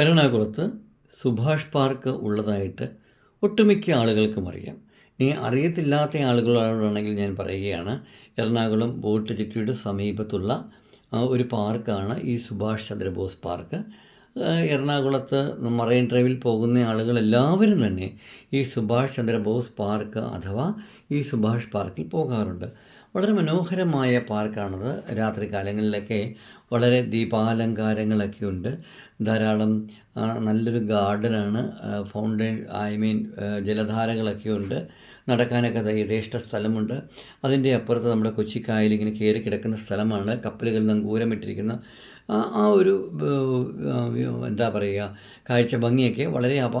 എറണാകുളത്ത് സുഭാഷ് പാർക്ക് ഉള്ളതായിട്ട് ഒട്ടുമിക്ക ആളുകൾക്കും അറിയാം. ഇനി അറിയത്തില്ലാത്ത ആളുകളോടാണെങ്കിൽ ഞാൻ പറയുകയാണ് എറണാകുളം ബോട്ട് ജെട്ടിയുടെ സമീപത്തുള്ള ഒരു പാർക്കാണ് ഈ സുഭാഷ് ചന്ദ്രബോസ് പാർക്ക്. എറണാകുളത്ത് മറൈൻ ഡ്രൈവിൽ പോകുന്ന ആളുകൾ എല്ലാവരും തന്നെ ഈ സുഭാഷ് ചന്ദ്രബോസ് പാർക്ക് അഥവാ ഈ സുഭാഷ് പാർക്കിൽ പോകാറുണ്ട്. വളരെ മനോഹരമായ പാർക്കാണത്. രാത്രി കാലങ്ങളിലൊക്കെ വളരെ ദീപാലങ്കാരങ്ങളൊക്കെ ഉണ്ട് ധാരാളം നല്ലൊരു ഗാർഡനാണ്. ഫൗണ്ടൻ ഐ മീൻ ജലധാരകളൊക്കെ ഉണ്ട് നടക്കാനൊക്കെ യഥേഷ്ട സ്ഥലമുണ്ട്. അതിന്റെ അപ്പുറത്ത് നമ്മുടെ കൊച്ചിക്കായൽ ഇങ്ങനെ കയറി കിടക്കുന്ന സ്ഥലമാണ്. കപ്പലുകൾ നങ്കൂരമിട്ടിരിക്കുന്ന ആ ഒരു എന്താ പറയുക കാഴ്ച ഭംഗിയൊക്കെ വളരെ അപ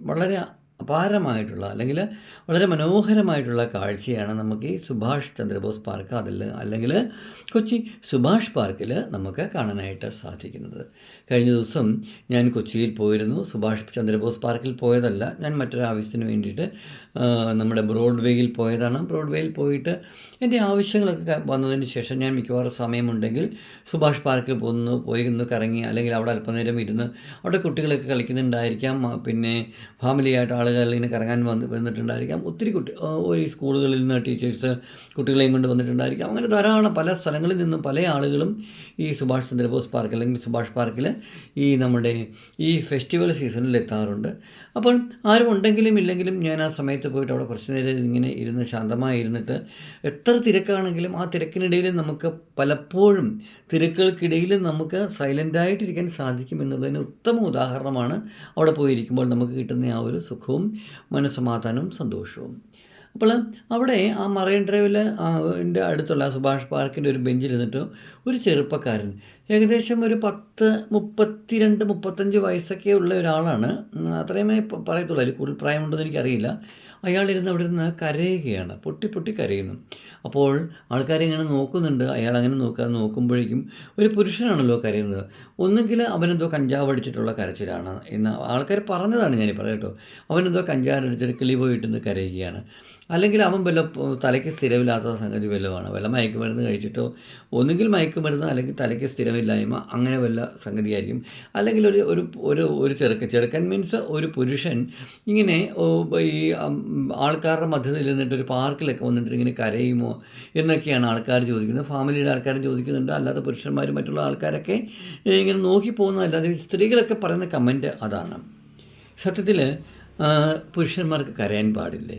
വളരെ അപാരമായിട്ടുള്ള അല്ലെങ്കിൽ വളരെ മനോഹരമായിട്ടുള്ള കാഴ്ചയാണ് നമുക്ക് ഈ സുഭാഷ് ചന്ദ്രബോസ് പാർക്ക് അതിൽ അല്ലെങ്കിൽ കൊച്ചി സുഭാഷ് പാർക്കിൽ നമുക്ക് കാണാനായിട്ട് സാധിക്കുന്നത്. കഴിഞ്ഞ ദിവസം ഞാൻ കൊച്ചിയിൽ പോയിരുന്നു. സുഭാഷ് ചന്ദ്രബോസ് പാർക്കിൽ പോയതല്ല ഞാൻ മറ്റൊരു ആവശ്യത്തിന് വേണ്ടിയിട്ട് നമ്മുടെ ബ്രോഡ്വേയിൽ പോയതാണ്. ബ്രോഡ്വേയിൽ പോയിട്ട് എന്റെ ആവശ്യങ്ങളൊക്കെ വന്നതിന് ശേഷം ഞാൻ മിക്കവാറും സമയമുണ്ടെങ്കിൽ സുഭാഷ് പാർക്കിൽ പോന്നു പോയി ഒന്ന് കറങ്ങി അല്ലെങ്കിൽ അവിടെ അല്പനേരം ഇരുന്ന് അവിടെ കുട്ടികളൊക്കെ കളിക്കുന്നുണ്ടായിരിക്കാം. പിന്നെ ഫാമിലിയായിട്ട് ആളുകൾ ഇങ്ങനെ കറങ്ങാൻ വന്ന് വന്നിട്ടുണ്ടായിരിക്കാം. ഒത്തിരി കുട്ടി ഈ സ്കൂളുകളിൽ നിന്ന് ടീച്ചേഴ്സ് കുട്ടികളെയും കൊണ്ട് വന്നിട്ടുണ്ടായിരിക്കാം. അങ്ങനെ ധാരാളം പല സ്ഥലങ്ങളിൽ നിന്നും പല ആളുകളും ഈ സുഭാഷ് ചന്ദ്രബോസ് പാർക്ക് അല്ലെങ്കിൽ സുഭാഷ് പാർക്കിൽ ഈ നമ്മുടെ ഈ ഫെസ്റ്റിവൽ സീസണിൽ എത്താറുണ്ട്. അപ്പോൾ ആരും ഉണ്ടെങ്കിലും ഇല്ലെങ്കിലും ഞാൻ ആ സമയത്ത് പോയിട്ട് അവിടെ കുറച്ച് നേരം ഇങ്ങനെ ഇരുന്ന് ശാന്തമായി ഇരുന്നിട്ട് എത്ര തിരക്കാണെങ്കിലും ആ തിരക്കിനിടയിൽ നമുക്ക് പലപ്പോഴും തിരക്കുകൾക്കിടയിൽ നമുക്ക് സൈലന്റായിട്ടിരിക്കാൻ സാധിക്കും എന്നുള്ളതിന് ഉത്തമ ഉദാഹരണമാണ് അവിടെ പോയിരിക്കുമ്പോൾ നമുക്ക് കിട്ടുന്ന ആ ഒരു സുഖവും മനസ്സമാധാനവും സന്തോഷവും. അപ്പോൾ അവിടെ ആ മറൈൻ ഡ്രൈവിൽ എന്റെ അടുത്തുള്ള സുഭാഷ് പാർക്കിന്റെ ഒരു ബെഞ്ചിൽ ബെഞ്ചിലിരുന്നിട്ട് ഒരു ചെറുപ്പക്കാരൻ ഏകദേശം ഒരു പത്ത് മുപ്പത്തിരണ്ട് മുപ്പത്തഞ്ച് വയസ്സൊക്കെ ഉള്ള ഒരാളാണ്. അത്രയുമേ പറയത്തുള്ളൂ. അതിൽ കൂടുതൽ പ്രായമുണ്ടെന്ന് എനിക്കറിയില്ല. അയാളിരുന്ന് അവിടെ ഇരുന്ന് കരയുകയാണ്. പൊട്ടി പൊട്ടി കരയുന്നു. അപ്പോൾ ആൾക്കാരെ ഇങ്ങനെ നോക്കുന്നുണ്ട്. അയാൾ അങ്ങനെ നോക്കാതെ നോക്കുമ്പോഴേക്കും ഒരു പുരുഷനാണല്ലോ കരയുന്നത്. ഒന്നുകിൽ അവനെന്തോ കഞ്ചാവ് അടിച്ചിട്ടുള്ള കരച്ചിലാണ് എന്ന് ആൾക്കാർ പറഞ്ഞതാണ് ഞാൻ പറയാം കേട്ടോ. അവനെന്തോ കഞ്ചാവ് അടിച്ചിട്ട് കിളി പോയിട്ടിന്ന് കരയുകയാണ്. അല്ലെങ്കിൽ അവൻ വല്ല തലയ്ക്ക് സ്ഥിരമില്ലാത്ത സംഗതി വല്ലതുമാണ്. വല്ല മയക്കുമരുന്ന് കഴിച്ചിട്ടോ ഒന്നുകിൽ മയക്കുമരുന്ന് അല്ലെങ്കിൽ തലയ്ക്ക് സ്ഥിരമില്ലായ്മ അങ്ങനെ വല്ല സംഗതിയായിരിക്കും. അല്ലെങ്കിൽ ഒരു ഒരു ഒരു ഒരു ചെറുക്കൻ ചെറുക്കൻ മീൻസ് ഒരു പുരുഷൻ ഇങ്ങനെ ഈ ആൾക്കാരുടെ മധ്യത്തിൽ നിന്നിട്ട് ഒരു പാർക്കിലൊക്കെ വന്നിട്ട് ഇങ്ങനെ കരയുമോ എന്നൊക്കെയാണ് ആൾക്കാർ ചോദിക്കുന്നത്. ഫാമിലിയുടെ ആൾക്കാരും ചോദിക്കുന്നുണ്ട്. അല്ലാതെ പുരുഷന്മാരും മറ്റുള്ള ആൾക്കാരൊക്കെ ഇങ്ങനെ നോക്കി പോകുന്നതല്ലാതെ സ്ത്രീകളൊക്കെ പറയുന്ന കമന്റ് അതാണ്. സത്യത്തിൽ പുരുഷന്മാർക്ക് കരയാൻ പാടില്ലേ?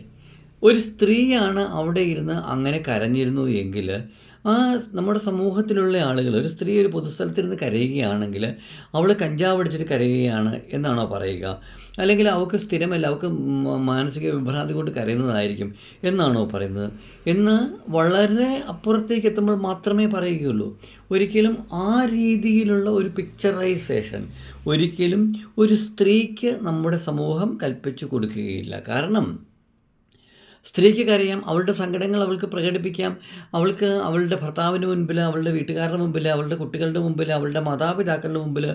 ഒരു സ്ത്രീയാണ് അവിടെ ഇരുന്ന് അങ്ങനെ കരഞ്ഞിരുന്നു എങ്കിൽ ആ നമ്മുടെ സമൂഹത്തിലുള്ള ആളുകൾ ഒരു സ്ത്രീ ഒരു പൊതുസ്ഥലത്തിരുന്ന് കരയുകയാണെങ്കിൽ അവൾ കഞ്ചാവ് അടിച്ചിട്ട് കരയുകയാണ് എന്നാണോ പറയുക? അല്ലെങ്കിൽ അവൾക്ക് സ്ഥിരമല്ല അവൾക്ക് മാനസിക വിഭ്രാന്തി കൊണ്ട് കരയുന്നതായിരിക്കും എന്നാണോ പറയുന്നത്? എന്ന് വളരെ അപ്പുറത്തേക്ക് എത്തുമ്പോൾ മാത്രമേ പറയുകയുള്ളൂ. ഒരിക്കലും ആ രീതിയിലുള്ള ഒരു പിക്ചറൈസേഷൻ ഒരിക്കലും ഒരു സ്ത്രീക്ക് നമ്മുടെ സമൂഹം കൽപ്പിച്ചു കൊടുക്കുകയില്ല. കാരണം സ്ത്രീക്ക് കരയാം അവളുടെ സങ്കടങ്ങൾ അവൾക്ക് പ്രകടിപ്പിക്കാം. അവൾക്ക് അവളുടെ ഭർത്താവിന് മുൻപിൽ അവളുടെ വീട്ടുകാരുടെ മുമ്പിൽ അവളുടെ കുട്ടികളുടെ മുമ്പിൽ അവളുടെ മാതാപിതാക്കളുടെ മുമ്പിൽ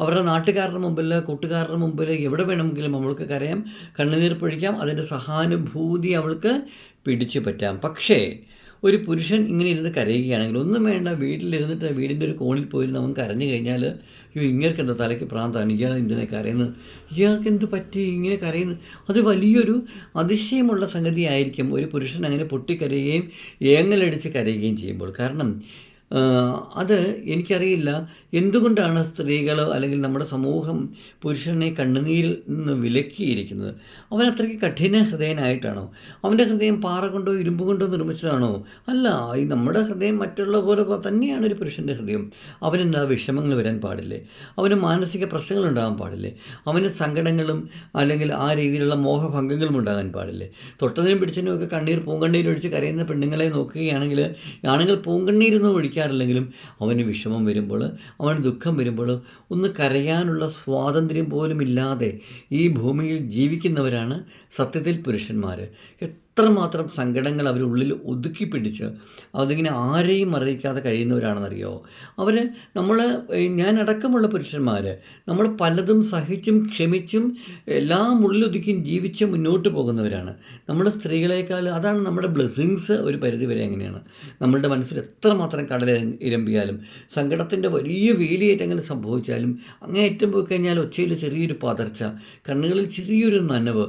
അവരുടെ നാട്ടുകാരുടെ മുമ്പിൽ കൂട്ടുകാരുടെ മുമ്പിൽ എവിടെ വേണമെങ്കിലും അവൾക്ക് കരയാം. കണ്ണുനീർ പൊഴിക്കാം. അതിന്റെ സഹാനുഭൂതി അവൾക്ക് പിടിച്ചു പറ്റാം. പക്ഷേ ഒരു പുരുഷൻ ഇങ്ങനെ ഇരുന്ന് കരയുകയാണെങ്കിൽ ഒന്നും വേണ്ട വീട്ടിലിരുന്നിട്ട് വീടിന്റെ ഒരു കോണിൽ പോയിരുന്ന് അവൻ കരഞ്ഞു കഴിഞ്ഞാൽ അയ്യോ ഇങ്ങനെയൊക്കെ എന്താ തലയ്ക്ക് പ്രാന്താണ്? ഇയാൾ എന്തിനെ കരയുന്നത്? ഇയാൾക്ക് എന്ത് പറ്റി? ഇങ്ങനെ കരയുന്നത് അത് വലിയൊരു അതിശയമുള്ള സംഗതിയായിരിക്കും. ഒരു പുരുഷൻ അങ്ങനെ പൊട്ടിക്കരയുകയും ഏങ്ങലടിച്ച് കരയുകയും ചെയ്യുമ്പോൾ. കാരണം അത് എനിക്കറിയില്ല. എന്തുകൊണ്ടാണ് സ്ത്രീകൾ അല്ലെങ്കിൽ നമ്മുടെ സമൂഹം പുരുഷനെ കണ്ണുനീരിൽ നിന്ന് വിലക്കിയിരിക്കുന്നത്? അവൻ അത്രയ്ക്ക് കഠിന ഹൃദയനായിട്ടാണോ? അവന്റെ ഹൃദയം പാറ കൊണ്ടോ ഇരുമ്പ് കൊണ്ടോ നിർമ്മിച്ചതാണോ? അല്ല ഈ നമ്മുടെ ഹൃദയം മറ്റുള്ള പോലെ തന്നെയാണ് ഒരു പുരുഷന്റെ ഹൃദയം. അവനെന്താ വിഷമങ്ങൾ വരാൻ പാടില്ലേ? അവന് മാനസിക പ്രശ്നങ്ങൾ ഉണ്ടാകാൻ പാടില്ലേ? അവന് സങ്കടങ്ങളും അല്ലെങ്കിൽ ആ രീതിയിലുള്ള മോഹഭംഗങ്ങളും ഉണ്ടാകാൻ പാടില്ലേ? തൊട്ടതിനും പിടിച്ചതിനും ഒക്കെ കണ്ണീർ പൂങ്കണ്ണീരൊഴിച്ച് കരയുന്ന പെണ്ണുങ്ങളെ നോക്കുകയാണെങ്കിൽ ആണുങ്ങൾ പൂങ്കണ്ണീരൊന്നും ഒഴിക്കാറില്ലെങ്കിലും അവന് വിഷമം വരുമ്പോൾ അവന് ദുഃഖം വരുമ്പോൾ ഒന്ന് കരയാനുള്ള സ്വാതന്ത്ര്യം പോലും ഇല്ലാതെ ഈ ഭൂമിയിൽ ജീവിക്കുന്നവരാണ് സത്യത്തിൽ പുരുഷന്മാർ എത്രമാത്രം സങ്കടങ്ങൾ അവരുള്ളിൽ ഒതുക്കി പിടിച്ച് അതിങ്ങനെ ആരെയും അറിയിക്കാതെ കഴിയുന്നവരാണെന്നറിയോ? അവർ നമ്മൾ ഞാൻ അടക്കമുള്ള പുരുഷന്മാർ നമ്മൾ പലതും സഹിച്ചും ക്ഷമിച്ചും എല്ലാം ഉള്ളിലൊതുക്കിയും ജീവിച്ച് മുന്നോട്ട് പോകുന്നവരാണ്. നമ്മൾ സ്ത്രീകളേക്കാൾ അതാണ് നമ്മുടെ ബ്ലെസ്സിങ്സ് ഒരു പരിധി വരെ അങ്ങനെയാണ് നമ്മളുടെ മനസ്സിൽ എത്രമാത്രം കടൽ ഇരമ്പിയാലും സങ്കടത്തിന്റെ വലിയ വേലിയേറ്റങ്ങൾ സംഭവിച്ചാലും അങ്ങേയറ്റം പോയി കഴിഞ്ഞാൽ ഒച്ചയിൽ ചെറിയൊരു പതർച്ച കണ്ണുകളിൽ ചെറിയൊരു നനവ്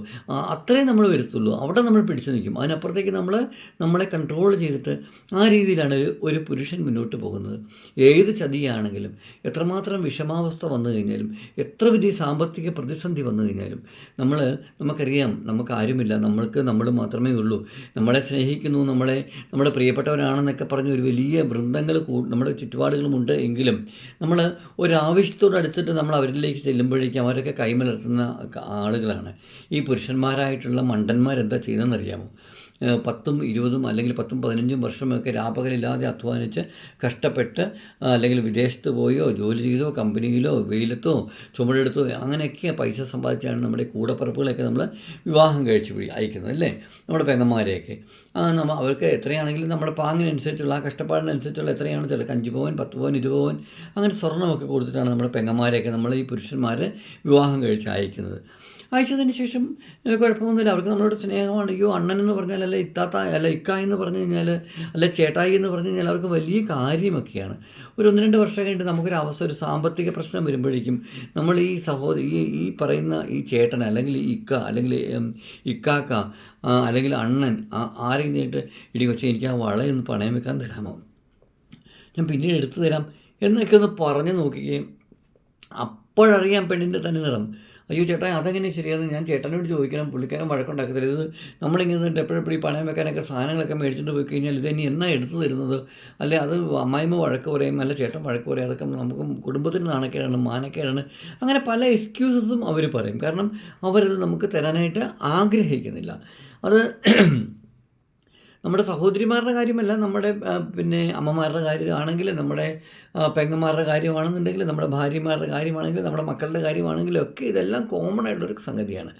അത്രേ നമ്മൾ വരുത്തുള്ളൂ. അവിടെ നമ്മൾ പിടിച്ചു നിൽക്കും. അതിനപ്പുറത്തേക്ക് നമ്മൾ നമ്മളെ കൺട്രോൾ ചെയ്തിട്ട് ആ രീതിയിലാണ് ഒരു- പുരുഷൻ മുന്നോട്ട് പോകുന്നത്. ഏത് ചതിയാണെങ്കിലും എത്രമാത്രം വിഷമാവസ്ഥ വന്നു കഴിഞ്ഞാലും എത്ര വലിയ സാമ്പത്തിക പ്രതിസന്ധി വന്നു കഴിഞ്ഞാലും നമ്മൾ നമുക്കറിയാം നമുക്ക് ആരുമില്ല നമ്മൾക്ക് നമ്മൾ മാത്രമേ ഉള്ളൂ. നമ്മളെ സ്നേഹിക്കുന്നു നമ്മളെ നമ്മുടെ പ്രിയപ്പെട്ടവരാണെന്നൊക്കെ പറഞ്ഞ് ഒരു വലിയ വൃന്ദങ്ങൾ നമ്മുടെ ചുറ്റുപാടുകളുമുണ്ട് എങ്കിലും നമ്മൾ ഒരാവശ്യത്തോട് അടുത്തിട്ട് നമ്മൾ അവരിലേക്ക് ചെല്ലുമ്പോഴേക്കും അവരൊക്കെ കൈമലർത്തുന്ന ആളുകളാണ്. ഈ പുരുഷന്മാരായിട്ടുള്ള മണ്ടന്മാരെന്താ ചെയ്യുന്നതെന്നറിയാം പത്തും ഇരുപതും അല്ലെങ്കിൽ പത്തും പതിനഞ്ചും വർഷമൊക്കെ രാപകലില്ലാതെ അധ്വാനിച്ച് കഷ്ടപ്പെട്ട് അല്ലെങ്കിൽ വിദേശത്ത് പോയോ ജോലി ചെയ്തോ കമ്പനിയിലോ വെയിലത്തോ ചുമടെടുത്തോ അങ്ങനെയൊക്കെ പൈസ സമ്പാദിച്ചാണ് നമ്മുടെ കൂടപ്പറപ്പുകളൊക്കെ നമ്മൾ വിവാഹം കഴിച്ചു അയക്കുന്നത് അല്ലേ? നമ്മുടെ പെങ്ങന്മാരെയൊക്കെ. ആ നമ്മൾ അവർക്ക് എത്രയാണെങ്കിലും നമ്മുടെ പാങ്ങിനനുസരിച്ചുള്ള ആ കഷ്ടപ്പാടിനനുസരിച്ചുള്ള എത്രയാണ് ചില അഞ്ച് പവൻ പത്ത് പവൻ ഇരുപത് അങ്ങനെ സ്വർണമൊക്കെ കൊടുത്തിട്ടാണ് നമ്മുടെ പെങ്ങന്മാരെയൊക്കെ നമ്മൾ ഈ പുരുഷന്മാരെ വിവാഹം കഴിച്ച് അയക്കുന്നത്. അയച്ചതിന് ശേഷം കുഴപ്പമൊന്നുമില്ല. അവർക്ക് നമ്മളോട് സ്നേഹമാണ്. അയ്യോ അണ്ണൻ എന്ന് പറഞ്ഞാൽ അല്ല ഇത്താത്ത അല്ല ഇക്ക എന്ന് പറഞ്ഞു കഴിഞ്ഞാൽ അല്ല ചേട്ടായി എന്ന് പറഞ്ഞു കഴിഞ്ഞാൽ അവർക്ക് വലിയ കാര്യമൊക്കെയാണ്. ഒരു ഒന്ന് രണ്ട് വർഷം കഴിഞ്ഞിട്ട് നമുക്കൊരു അവസ്ഥ ഒരു സാമ്പത്തിക പ്രശ്നം വരുമ്പോഴേക്കും നമ്മൾ ഈ സഹോദരി ഈ ഈ പറയുന്ന ഈ ചേട്ടൻ അല്ലെങ്കിൽ ഇക്ക അല്ലെങ്കിൽ ഇക്കാക്ക അല്ലെങ്കിൽ അണ്ണൻ ആരെയും നേരിട്ട് ഇടി കൊച്ചെ എനിക്ക് ആ വളയൊന്ന് പണയം വെക്കാൻ തരാമോ? ഞാൻ പിന്നീട് എടുത്തു തരാം എന്നൊക്കെ ഒന്ന് പറഞ്ഞു നോക്കുകയും അപ്പോഴറിയാം പെണ്ണിന്റെ തന്നെ നിറം. അയ്യോ ചേട്ടാ അതെങ്ങനെ ശരിയാന്ന് ഞാൻ ചേട്ടനോട് ചോദിക്കണം. പുള്ളിക്കാരൻ വഴക്കുണ്ടാക്കത്തില്ല. ഇത് നമ്മളിങ്ങനെ എപ്പോഴെപ്പോഴും ഈ പണയം വെക്കാനൊക്കെ സാധനങ്ങളൊക്കെ മേടിച്ചിട്ട് പോയി കഴിഞ്ഞാൽ ഇത് ഇനി എന്നാ എടുത്തു തരുന്നത്? അല്ലെ അത് അമ്മായിമ്മ വഴക്ക് പറയും അല്ല ചേട്ടൻ വഴക്ക് പറയും. അതൊക്കെ നമുക്ക് കുടുംബത്തിന് നാണക്കേടാണ് മാനക്കേടാണ്. അങ്ങനെ പല എക്സ്ക്യൂസസും അവർ പറയും. കാരണം അവരത് നമുക്ക് തരാനായിട്ട് ആഗ്രഹിക്കുന്നില്ല. അത് നമ്മുടെ സഹോദരിമാരുടെ കാര്യമല്ല നമ്മുടെ പിന്നെ അമ്മമാരുടെ കാര്യമാണെങ്കിൽ നമ്മുടെ പെങ്ങന്മാരുടെ കാര്യമാണെന്നുണ്ടെങ്കിൽ നമ്മുടെ ഭാര്യമാരുടെ കാര്യമാണെങ്കിൽ നമ്മുടെ മക്കളുടെ കാര്യമാണെങ്കിലും ഒക്കെ ഇതെല്ലാം കോമൺ ആയിട്ടുള്ളൊരു സംഗതിയാണ്.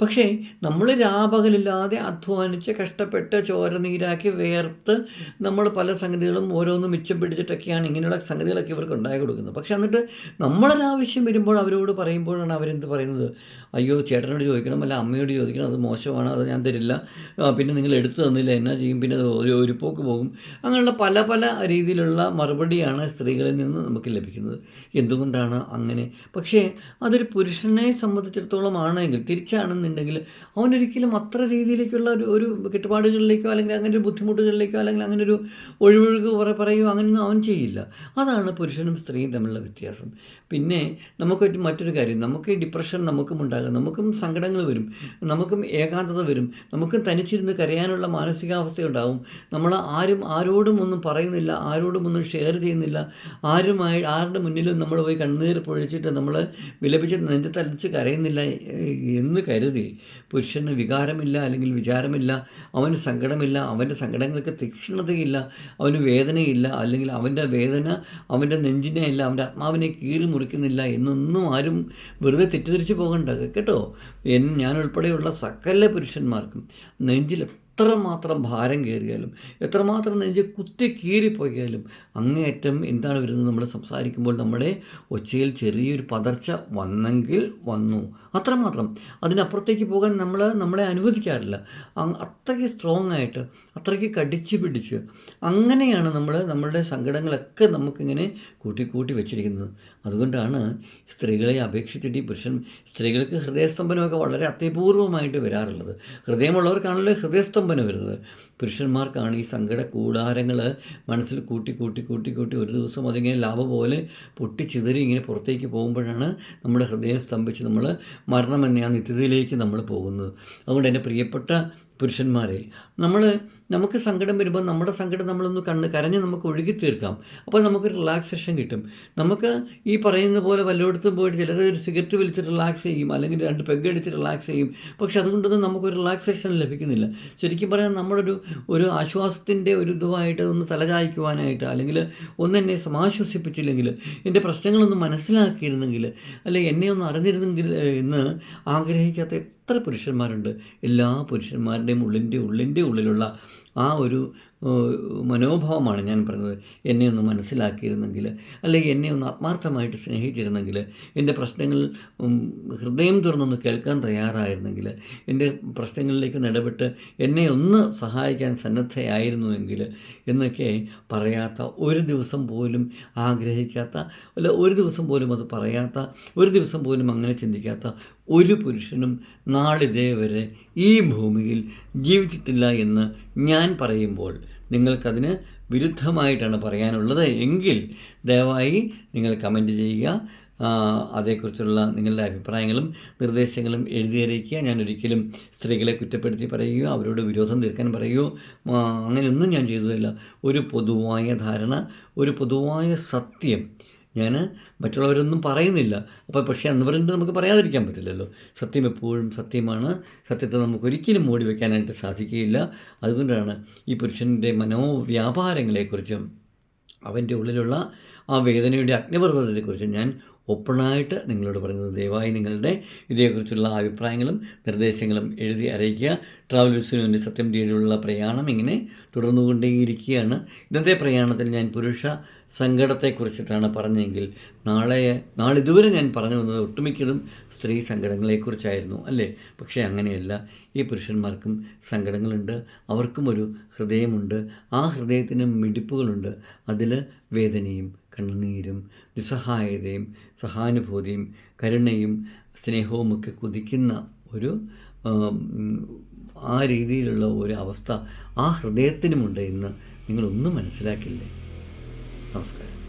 പക്ഷേ നമ്മൾ രാപകലില്ലാതെ അധ്വാനിച്ച് കഷ്ടപ്പെട്ട് ചോര നീരാക്കി വേർത്ത് നമ്മൾ പല സംഗതികളും ഓരോന്നും മിച്ചം പിടിച്ചിട്ടൊക്കെയാണ് ഇങ്ങനെയുള്ള സംഗതികളൊക്കെ ഇവർക്ക് ഉണ്ടായി കൊടുക്കുന്നത്. പക്ഷേ എന്നിട്ട് നമ്മളൊരാവശ്യം വരുമ്പോൾ അവരോട് പറയുമ്പോഴാണ് അവരെന്ത് പറയുന്നത്? അയ്യോ ചേട്ടനോട് ചോദിക്കണം അല്ല അമ്മയോട് ചോദിക്കണം അത് മോശമാണ് അത് ഞാൻ തരില്ല. പിന്നെ നിങ്ങൾ എടുത്തു തന്നില്ല എന്നാ ചെയ്യും? പിന്നെ ഒരു പോക്ക് പോകും. അങ്ങനെയുള്ള പല പല രീതിയിലുള്ള മറുപടിയാണ് സ്ത്രീകളിൽ നിന്ന് നമുക്ക് ലഭിക്കുന്നത്. എന്തുകൊണ്ടാണ് അങ്ങനെ? പക്ഷേ അതൊരു പുരുഷനെ സംബന്ധിച്ചിടത്തോളം ആണെങ്കിൽ തിരിച്ചാണെന്നുണ്ടെങ്കിൽ അവനൊരിക്കലും അത്ര രീതിയിലേക്കുള്ള ഒരു ഒരു കെട്ടുപാടുകളിലേക്കോ അല്ലെങ്കിൽ അങ്ങനെ ഒരു ബുദ്ധിമുട്ടുകളിലേക്കോ അല്ലെങ്കിൽ അങ്ങനെ ഒരു ഒഴിവൊഴുക്ക് പറ- പറയുകയോ അങ്ങനെയൊന്നും അവൻ ചെയ്യില്ല. അതാണ് പുരുഷനും സ്ത്രീയും തമ്മിലുള്ള വ്യത്യാസം. പിന്നെ നമുക്ക് മറ്റൊരു കാര്യം നമുക്ക് ഡിപ്രഷൻ നമുക്കും ഉണ്ടാകും നമുക്കും സങ്കടങ്ങൾ വരും നമുക്കും ഏകാന്തത വരും നമുക്കും തനിച്ചിരുന്ന് കരയാനുള്ള മാനസികാവസ്ഥ ഉണ്ടാവും നമ്മൾ ആരും ആരോടും ഒന്നും പറയുന്നില്ല ആരോടും ഒന്നും ഷെയർ ചെയ്യുന്നില്ല. ആരുമായി ആരുടെ മുന്നിലും നമ്മൾ പോയി കണ്ണീർ പൊഴിച്ചിട്ട് നമ്മൾ വിലപിച്ച് നെഞ്ചത്തലിച്ച് കരയുന്നില്ല എന്ന് കരുതി പുരുഷന് വികാരമില്ല അല്ലെങ്കിൽ വിചാരമില്ല അവന് സങ്കടമില്ല അവന്റെ സങ്കടങ്ങൾക്ക് തീക്ഷ്ണതയില്ല അവന് വേദനയില്ല അല്ലെങ്കിൽ അവന്റെ വേദന അവന്റെ നെഞ്ചിനെ അല്ല അവന്റെ ആത്മാവിനെ കീറി മുറിക്കുന്നില്ല എന്നൊന്നും ആരും വെറുതെ തെറ്റിദ്ധരിച്ച് പോകണ്ട. കേട്ടോ? എൻ ഞാൻ ഉൾപ്പെടെയുള്ള സകല പുരുഷന്മാർക്കും നെഞ്ചിൽ എത്രമാത്രം ഭാരം കയറിയാലും എത്രമാത്രം നെഞ്ച് കുത്തി കീറിപ്പോയാലും അങ്ങേയറ്റം എന്താണ് വരുന്നത് നമ്മൾ സംസാരിക്കുമ്പോൾ നമ്മുടെ ഒച്ചയിൽ ചെറിയൊരു പതർച്ച വന്നെങ്കിൽ വന്നു. അത്രമാത്രം. അതിനപ്പുറത്തേക്ക് പോകാൻ നമ്മൾ നമ്മളെ അനുവദിക്കാറില്ല. അത്രയ്ക്ക് സ്ട്രോങ് ആയിട്ട് അത്രയ്ക്ക് കടിച്ച് പിടിച്ച് അങ്ങനെയാണ് നമ്മൾ നമ്മളുടെ സങ്കടങ്ങളൊക്കെ നമുക്കിങ്ങനെ കൂട്ടി കൂട്ടി വെച്ചിരിക്കുന്നത്. അതുകൊണ്ടാണ് സ്ത്രീകളെ അപേക്ഷിച്ചിട്ട് ഈ പുരുഷൻ സ്ത്രീകൾക്ക് ഹൃദയസ്തംഭനമൊക്കെ വളരെ അത്യപൂർവമായിട്ട് വരാറുള്ളത്. ഹൃദയമുള്ളവർക്കാണല്ലോ ഹൃദയസ്തംഭനം വരുന്നത്. പുരുഷന്മാർക്കാണ് ഈ സങ്കട കൂടാരങ്ങൾ മനസ്സിൽ കൂട്ടി കൂട്ടി കൂട്ടി കൂട്ടി ഒരു ദിവസം അതിങ്ങനെ ലാഭ പോലെ പൊട്ടിച്ചിതറി ഇങ്ങനെ പുറത്തേക്ക് പോകുമ്പോഴാണ് നമ്മുടെ ഹൃദയം സ്തംഭിച്ച് നമ്മൾ മരണമെന്ന ആ നിത്യതയിലേക്ക് നമ്മൾ പോകുന്നത്. അതുകൊണ്ട് എന്റെ പ്രിയപ്പെട്ട പുരുഷന്മാരെ നമ്മൾ നമുക്ക് സങ്കടം വരുമ്പോൾ നമ്മുടെ സങ്കടം നമ്മളൊന്ന് കണ്ണ് കരഞ്ഞ് നമുക്ക് ഒഴുകി തീർക്കാം. അപ്പോൾ നമുക്ക് റിലാക്സേഷൻ കിട്ടും. നമുക്ക് ഈ പറയുന്ന പോലെ വല്ലയിടത്തും പോയിട്ട് ചിലർ ഒരു സിഗരറ്റ് വലിച്ച് റിലാക്സ് ചെയ്യും അല്ലെങ്കിൽ രണ്ട് പെഗ് അടിച്ച് റിലാക്സ് ചെയ്യും. പക്ഷെ അതുകൊണ്ടൊന്നും നമുക്ക് റിലാക്സേഷൻ ലഭിക്കുന്നില്ല. ശരിക്കും പറയാൻ നമ്മളൊരു ഒരു ആശ്വാസത്തിന്റെ ഒരു ഇതുമായിട്ട് ഒന്ന് തലചായ്ക്കുവാനായിട്ട് അല്ലെങ്കിൽ ഒന്ന് എന്നെ സമാശ്വസിപ്പിച്ചില്ലെങ്കിൽ എന്റെ പ്രശ്നങ്ങളൊന്ന് മനസ്സിലാക്കിയിരുന്നെങ്കിൽ അല്ലെ എന്നെ ഒന്ന് അറിഞ്ഞിരുന്നെങ്കിൽ എന്ന് ആഗ്രഹിക്കാത്ത എത്ര പുരുഷന്മാരുണ്ട്. എല്ലാ പുരുഷന്മാരുടെയും ഉള്ളിന്റെ ഉള്ളിന്റെ ഉള്ളിലുള്ള ആ ഒരു മനോഭാവമാണ് ഞാൻ പറഞ്ഞത്. എന്നെ ഒന്ന് മനസ്സിലാക്കിയിരുന്നെങ്കിൽ അല്ലെങ്കിൽ എന്നെ ഒന്ന് ആത്മാർത്ഥമായിട്ട് സ്നേഹിച്ചിരുന്നെങ്കിൽ എന്റെ പ്രശ്നങ്ങൾ ഹൃദയം തുറന്നൊന്ന് കേൾക്കാൻ തയ്യാറായിരുന്നെങ്കിൽ എന്റെ പ്രശ്നങ്ങളിലേക്ക് ഇടപെട്ട് എന്നെ ഒന്ന് സഹായിക്കാൻ സന്നദ്ധയായിരുന്നുവെങ്കിൽ എന്നൊക്കെ പറയാത്ത ഒരു ദിവസം പോലും ആഗ്രഹിക്കാത്ത അല്ല ഒരു ദിവസം പോലും അത് പറയാത്ത ഒരു ദിവസം പോലും അങ്ങനെ ചിന്തിക്കാത്ത ഒരു പുരുഷനും നാളിതേ വരെ ഈ ഭൂമിയിൽ ജീവിച്ചിട്ടില്ല എന്ന് ഞാൻ പറയുമ്പോൾ നിങ്ങൾക്കതിന് വിരുദ്ധമായിട്ടാണ് പറയാനുള്ളത്. എങ്കിൽ ദയവായി നിങ്ങൾ കമന്റ് ചെയ്യുക. അതേക്കുറിച്ചുള്ള നിങ്ങളുടെ അഭിപ്രായങ്ങളും നിർദ്ദേശങ്ങളും എഴുതി അറിയിക്കുക. ഞാൻ ഒരിക്കലും സ്ത്രീകളെ കുറ്റപ്പെടുത്തി പറയുകയോ അവരോട് വിരോധം തീർക്കാൻ പറയുകയോ അങ്ങനെയൊന്നും ഞാൻ ചെയ്തതല്ല. ഒരു പൊതുവായ ധാരണ ഒരു പൊതുവായ സത്യം ഞാൻ മറ്റുള്ളവരൊന്നും പറയുന്നില്ല. അപ്പോൾ പക്ഷേ അന്ന് പറഞ്ഞിട്ട് നമുക്ക് പറയാതിരിക്കാൻ പറ്റില്ലല്ലോ. സത്യം എപ്പോഴും സത്യമാണ്. സത്യത്തെ നമുക്ക് ഒരിക്കലും മൂടി വയ്ക്കാനായിട്ട് സാധിക്കുകയില്ല. അതുകൊണ്ടാണ് ഈ പുരുഷന്റെ മനോവ്യാപാരങ്ങളെക്കുറിച്ചും അവന്റെ ഉള്ളിലുള്ള ആ വേദനയുടെ അഗ്നിപർവതത്തെക്കുറിച്ച് ഞാൻ ഓപ്പണായിട്ട് നിങ്ങളോട് പറയുന്നത് ദയവായി നിങ്ങളുടെ ഇതേക്കുറിച്ചുള്ള അഭിപ്രായങ്ങളും നിർദ്ദേശങ്ങളും എഴുതി അറിയിക്കുക. ട്രാവൽ വിസിനുവിന്റെ സത്യം തേടിയുള്ള പ്രയാണം ഇങ്ങനെ തുടർന്നുകൊണ്ടേയിരിക്കുകയാണ്. ഇന്നത്തെ പ്രയാണത്തിൽ ഞാൻ പുരുഷ സങ്കടത്തെക്കുറിച്ചിട്ടാണ് പറഞ്ഞെങ്കിൽ നാളെ നാളിതുവരെ ഞാൻ പറഞ്ഞു വന്നത് ഒട്ടുമിക്കതും സ്ത്രീ സങ്കടങ്ങളെക്കുറിച്ചായിരുന്നു അല്ലേ? പക്ഷേ അങ്ങനെയല്ല. ഈ പുരുഷന്മാർക്കും സങ്കടങ്ങളുണ്ട്. അവർക്കും ഒരു ഹൃദയമുണ്ട്. ആ ഹൃദയത്തിന് മിടിപ്പുകളുണ്ട്. അതിൽ വേദനയും കണ്ണുനീരും നിസ്സഹായതയും സഹാനുഭൂതിയും കരുണയും സ്നേഹവും ഒക്കെ കുതിക്കുന്ന ഒരു ആ രീതിയിലുള്ള ഒരു അവസ്ഥ ആ ഹൃദയത്തിനുമുണ്ട് എന്ന് നിങ്ങളൊന്നും മനസ്സിലാക്കില്ലേ? നമസ്കാരം.